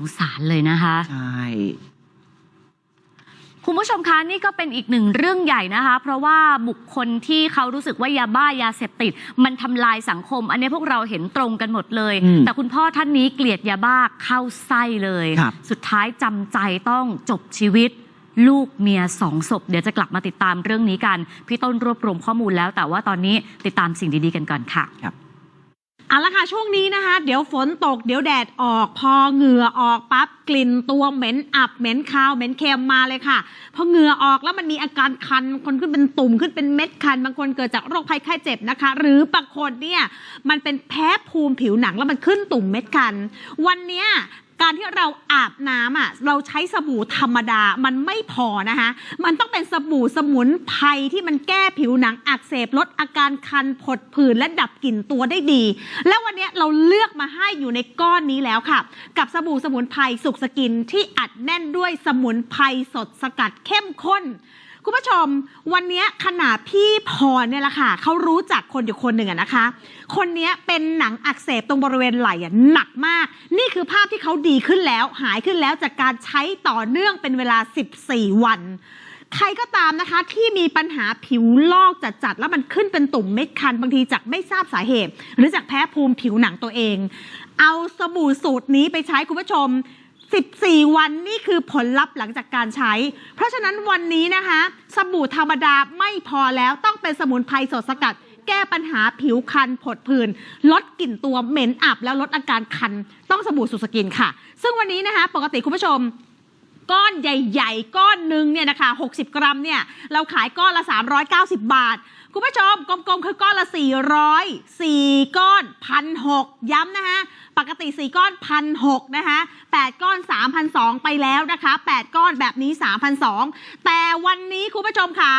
งสารเลยนะคะ ใช่ คุณผู้ชมคะนี่ก็เป็นอีกหนึ่งเรื่องใหญ่นะคะ เพราะว่าบุคคลที่เขารู้สึกว่ายาบ้ายาเสพติด มันทำลายสังคม อันนี้พวกเราเห็นตรงกันหมดเลย อืมแต่คุณพ่อท่านนี้เกลียดยาบ้าเข้าไส้เลย ครับ สุดท้ายจำใจต้องจบชีวิต ลูกเมียสองศพ เดี๋ยวจะกลับมาติดตามเรื่องนี้กัน พี่ต้นรวบรวมข้อมูลแล้ว แต่ว่าตอนนี้ติดตามสิ่งดีๆกันก่อนค่ะ เอาละค่ะช่วงนี้นะคะ เดี๋ยวฝนตกเดี๋ยวแดดออกพอเหงื่อออกปั๊บกลิ่นตัวเหม็นอับเหม็นคาวเหม็นเค็มมาเลยค่ะพอเหงื่อออกแล้วมันมีอาการคันบางคนขึ้นเป็นตุ่มขึ้นเป็นเม็ดคัน บางคนเกิดจากโรคภัยไข้เจ็บนะคะ หรือบางคนเนี่ยมันเป็นแพ้ภูมิผิวหนังแล้วมันขึ้นตุ่มเม็ดคัน วันเนี้ย การที่เราอาบน้ำอะเราใช้สบู่ธรรมดามันไม่พอนะคะมันต้องเป็นสบู่สมุนไพรที่มันแก้ผิวหนังอักเสบลดอาการคันผดผื่นและดับกลิ่นตัวได้ดี แล้ววันนี้เราเลือกมาให้อยู่ในก้อนนี้แล้วค่ะ กับสบู่สมุนไพรสุกสกินที่อัดแน่นด้วยสมุนไพรสดสกัดเข้มข้น คุณผู้ชม วันนี้ขนาดพี่พรเนี่ยแหละค่ะเขารู้จักคนอยู่คนหนึ่งอะนะคะ คนนี้เป็นหนังอักเสบตรงบริเวณไหล่อะหนักมาก นี่คือภาพที่เขาดีขึ้นแล้ว หายขึ้นแล้วจากการใช้ต่อเนื่องเป็นเวลา 14 วันใครก็ตามนะคะที่มีปัญหาผิวลอกจัดๆแล้วมันขึ้นเป็นตุ่มเม็ดคัน บางทีจากไม่ทราบสาเหตุ หรือจากแพ้ภูมิผิวหนังตัวเอง เอาสบู่สูตรนี้ไปใช้คุณผู้ชม 14 วันนี่คือผลลัพธ์หลังจากการใช้ เพราะฉะนั้นวันนี้นะคะสบู่ธรรมดาไม่พอแล้วต้องเป็นสมุนไพรสดสกัด แก้ปัญหาผิวคันผดผื่นลดกลิ่นตัวเหม็นอับ แล้วลดอาการคัน ต้องสบู่สุสกินค่ะ ซึ่งวันนี้นะคะ ปกติคุณผู้ชมก้อนใหญ่ ๆ ก้อนหนึ่งเนี่ยนะคะ 60 กรัมเนี่ย เราขายก้อนละ 390 บาท คุณผู้ชมกลมๆคือก้อนละ 400 4 ก้อนพันหย้ำนะคะปกติ 4 ก้อนพันหนะคะ8ก้อน3,200ไปแล้วนะคะ 8 ก้อนแบบนี้3,200แต่วันนี้คุณผู้ชมค่ะ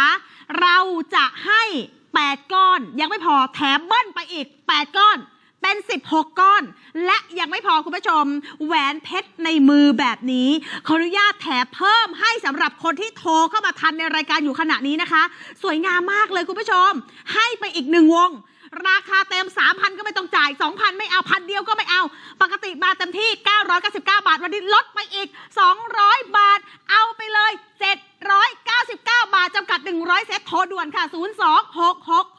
เราจะให้ 8 ก้อนยังไม่พอแถมเบิ้ลไปอีก 8 ก้อน เป็น 16 ก้อน และยังไม่พอคุณผู้ชม แหวนเพชรในมือแบบนี้ขออนุญาตแถมเพิ่มให้สำหรับคนที่โทรเข้ามาทันในรายการอยู่ขณะนี้นะคะ สวยงามมากเลยคุณผู้ชม ให้ไปอีกหนึ่งวง ราคาเต็ม 3,000 ก็ไม่ต้องจ่าย 2,000 ไม่เอาพันเดียวก็ไม่เอา ปกติมาเต็มที่ 999 บาท วันนี้ลดไปอีก 200 บาท เอาไปเลย 799 บาทจำกัด 100 เซตโทรด่วนค่ะ 0 2 6 6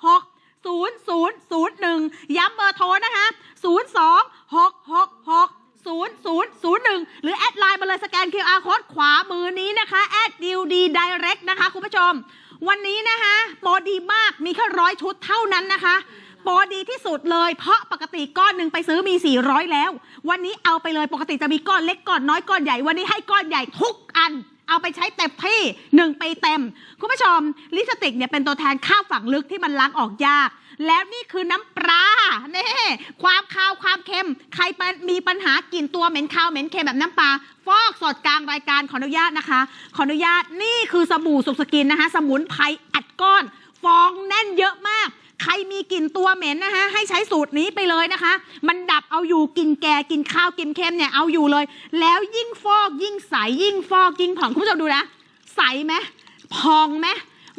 ากมีแค่ร้อยชุดเท่านั้นนะคะโปรดีที่สุดเลย เพราะปกติก้อนหนึ่งไปซื้อมี 400 แล้ว วันนี้เอาไปเลยปกติจะมีก้อนเล็กก้อนน้อยก้อนใหญ่ วันนี้ให้ก้อนใหญ่ทุกอัน เอาไปใช้เต็มที่หนึ่งปีเต็ม คุณผู้ชม ลิสติกเนี่ยเป็นตัวแทนข้าวฝังลึกที่มันล้างออกยาก แล้วนี่คือน้ำปลาเน่ความคาวความเค็ม ใครมีปัญหากลิ่นตัวเหม็นคาวเหม็นเค็มแบบน้ำปลาฟอกสดกลางรายการขออนุญาตนะคะ ขออนุญาตนี่คือสบู่สุกสกินนะคะ สมุนไพรอัดก้อน ฟองแน่นเยอะมาก ใครมีกลิ่นตัวเหม็นนะคะให้ใช้สูตรนี้ไปเลยนะคะ มันดับเอาอยู่กินแก่กินข้าวกินเค็มเนี่ยเอาอยู่เลย แล้วยิ่งฟอกยิ่งใสยิ่งฟอกยิ่งผ่องคุณผู้ชมดูนะ ใสไหมพองไหม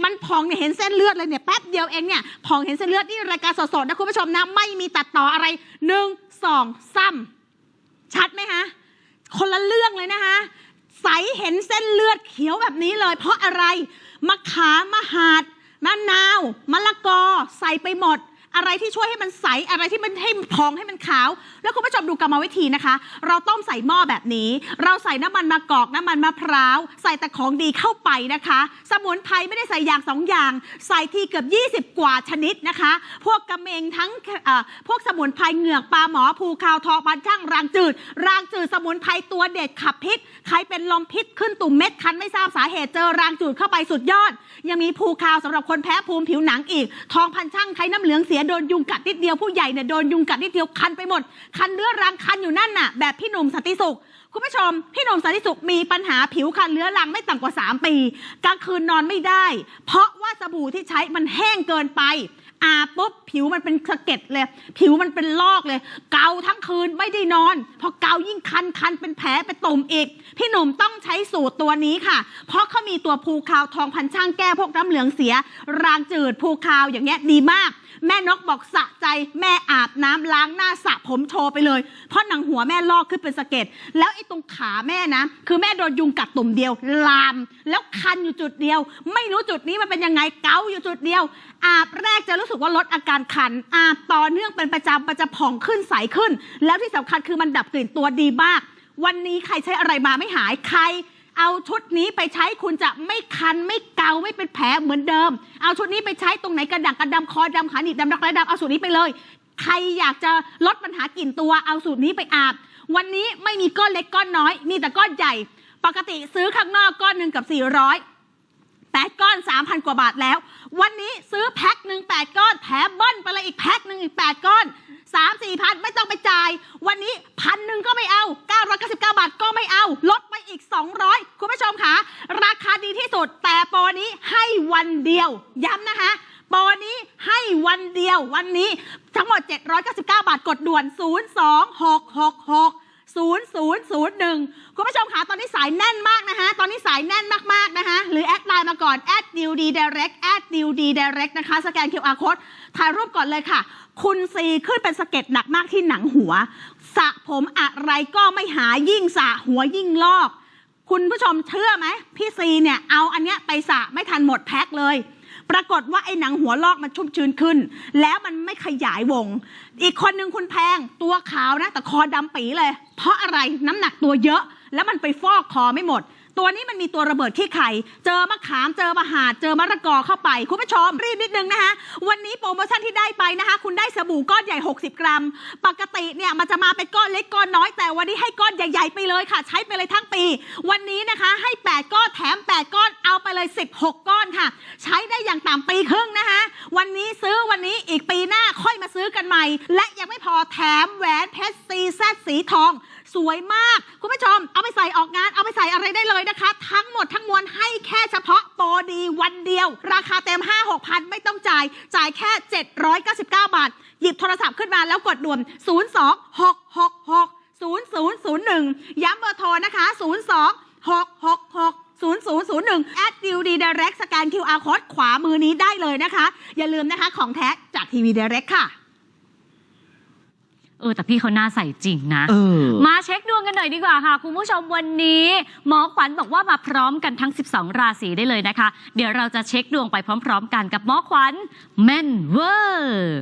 มันพองเนี่ยเห็นเส้นเลือดเลยเนี่ยแป๊บเดียวเองเนี่ยพองเห็นเส้นเลือดนี่รายการสดๆนะคุณผู้ชมนะไม่มีตัดต่ออะไรหนึ่งสองซ้ำชัดไหมคะคนละเรื่องเลยนะคะใสเห็นเส้นเลือดเขียวแบบนี้เลย เพราะอะไรมะขามมะหาด มะนาวมะละกอใส่ไปหมด อะไรที่ช่วยให้มันใสอะไรที่มันให้พองให้มันขาว แล้วคุณผู้ชมดูกรรมวิธีนะคะ เราต้มใส่หม้อแบบนี้ เราใส่น้ำมันมะกอกน้ำมันมะพร้าว ใส่แต่ของดีเข้าไปนะคะ สมุนไพรไม่ได้ใส่อย่างสองอย่าง ใส่ทีเกือบ 20 กว่าชนิดนะคะ พวกกระเมงทั้งพวกสมุนไพรเหงือกปลาหมอภูคาวทองปันช่างรางจืด รางจืดสมุนไพรตัวเด็ดขับพิษใครเป็นลมพิษขึ้นตุ่มเม็ดคันไม่ทราบสาเหตุเจอรางจืดเข้าไปสุดยอด ยังมีภูคาวสำหรับคนแพ้ภูมิผิวหนังอีก ทองพันช่างใช้น้ำเหลืองเสียโดนยุงกัดนิดเดียวผู้ใหญ่เนี่ยโดนยุงกัดนิดเดียวคันไปหมด คันเรื้อรังคันอยู่นั่นน่ะ แบบพี่หนุ่มสันติสุขคุณผู้ชม พี่หนุ่มสันติสุขมีปัญหาผิวคันเรื้อรังไม่ต่ำกว่า 3 ปีกลางคืนนอนไม่ได้ เพราะ สบู่ที่ใช้มันแห้งเกินไป อาปุ๊บผิวมันเป็นสะเก็ดเลย ผิวมันเป็นลอกเลย เกาทั้งคืนไม่ได้นอน พอเกายิ่งคันคันเป็นแผลเป็นตุ่มอีก พี่หนุ่มต้องใช้สูตรตัวนี้ค่ะ เพราะเขามีตัวภูคาวทองพันช่างแก้พวกน้ำเหลืองเสีย รางจืดภูคาวอย่างเงี้ยดีมากแม่นกบอกสะใจแม่อาบน้ำล้างหน้าสระผมโชว์ไปเลย เพราะหนังหัวแม่ลอกขึ้นเป็นสะเก็ดแล้วไอ้ตรงขาแม่นะ คือแม่โดนยุงกัดตุ่มเดียว ลาม แล้วคันอยู่จุดเดียว ไม่รู้จุดนี้มันเป็นยังไงเกาอยู่จุดเดียว อาบแรกจะรู้สึกว่าลดอาการคัน อาบต่อเนื่องเป็นประจำมันจะผ่องขึ้นใสขึ้น แล้วที่สำคัญคือมันดับกลิ่นตัวดีมาก วันนี้ใครใช้อะไรมาไม่หายใครเอาชุดนี้ไปใช้คุณจะไม่คันไม่เกาไม่เป็นแผลเหมือนเดิม เอาชุดนี้ไปใช้ตรงไหนกระดังกระดำคอดำขาหนีบดำรักแร้ดำเอาสูตรนี้ไปเลย ใครอยากจะลดปัญหากลิ่นตัวเอาสูตรนี้ไปอาบ วันนี้ไม่มีก้อนเล็กก้อนน้อย มีแต่ก้อนใหญ่ ปกติซื้อข้างนอกก้อนหนึ่งกับ 400 แปดก้อน 3,000 กว่าบาทแล้ว วันนี้ซื้อแพ็คหนึ่งแปดก้อน แถมเบิ้ลไปเลยอีกแพ็คหนึ่งอีก 8 ก้อน 3 4พันไม่ต้องไปจ่าย วันนี้พันหนึ่งก็ไม่เอา 999 บาทก็ไม่เอา ลดไปอีก 200 คุณผู้ชมคะราคาดีที่สุด แต่โปรนี้ให้วันเดียว ย้ำนะคะโปรนี้ให้วันเดียววันนี้ทั้งหมด 799 บาทกดด่วน 02666 0001 คุณผู้ชมคะตอนนี้สายแน่นมากนะคะ ตอนนี้สายแน่นมากๆนะคะ หรือแอดไลน์มาก่อนแอดดิวดี direct แอดดิวดี direct นะคะ สแกน QR code ถ่ายรูปก่อนเลยค่ะ คุณซีขึ้นเป็นสะเก็ดหนักมากที่หนังหัวสระผมอะไรก็ไม่หายยิ่งสระหัวยิ่งลอก คุณผู้ชมเชื่อไหมพี่ซีเนี่ยเอาอันเนี้ยไปสระไม่ทันหมดแพ็คเลย ปรากฏว่าไอ้หนังหัวลอกมันชุ่มชื้นขึ้น แล้วมันไม่ขยายวง อีกคนหนึ่งคุณแพงตัวขาวนะ แต่คอดำปีเลย เพราะอะไรน้ำหนักตัวเยอะ แล้วมันไปฟอกคอไม่หมด ตัวนี้มันมีตัวระเบิดขี้ไข่ เจอมะขามเจอมะหาดเจอมะระกอเข้าไป คุณผู้ชมรีบนิดนึงนะคะวันนี้โปรโมชั่นที่ได้ไปนะคะ คุณได้สบู่ก้อนใหญ่ 60 กรัม ปกติเนี่ยมันจะมาเป็นก้อนเล็กก้อนน้อยแต่วันนี้ให้ก้อนใหญ่ ๆ ไปเลยค่ะ ใช้ไปเลยทั้งปี วันนี้นะคะให้ 8 ก้อนแถม 8 ก้อนเอาไปเลย 16 ก้อนค่ะ ใช้ได้อย่างต่ำปีครึ่งนะคะ วันนี้ซื้อวันนี้อีกปีหน้าค่อยมาซื้อกันใหม่ และยังไม่พอแถมแหวนเพชรซีแซดสีทอง สวยมาก คุณผู้ชม เอาไปใส่ออกงาน เอาไปใส่อะไรได้เลยนะคะ ทั้งหมดทั้งมวลให้แค่เฉพาะโปรดีวันเดียว ราคาเต็ม 5 6พันไม่ต้องจ่าย จ่ายแค่ 799 บาท หยิบโทรศัพท์ขึ้นมาแล้วกดด่วน 02 666 0001 ย้ำเบอร์โทรนะคะ 02 666 0001 แอดดิวดีเดเร็กสแกน QR code ขวามือนี้ได้เลยนะคะ อย่าลืมนะคะของแท้จากทีวีเดเร็กค่ะ เออแต่พี่เขาหน้าใสจริงนะ เออ มาเช็คดวงกันหน่อยดีกว่าค่ะ คุณผู้ชมวันนี้ หมอขวัญบอกว่ามาพร้อมกันทั้ง 12 ราศีได้เลยนะคะ เดี๋ยวเราจะเช็คดวงไปพร้อม ๆ กันกับหมอขวัญแม่นเวอร์